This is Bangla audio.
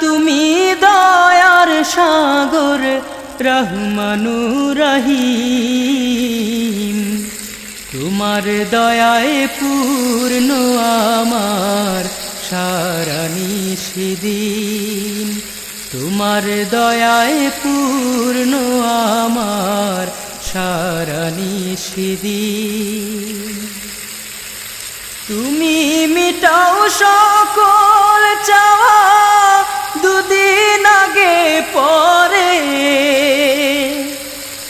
তুমি দয়ার সাগর রহমানু রহিম তোমার দয়ায় পূর্ণ আমার সারা নিষিদিন তোমার দয়ায় পূর্ণ আমার সারা নিষিদিন তুমি মিটাও সকল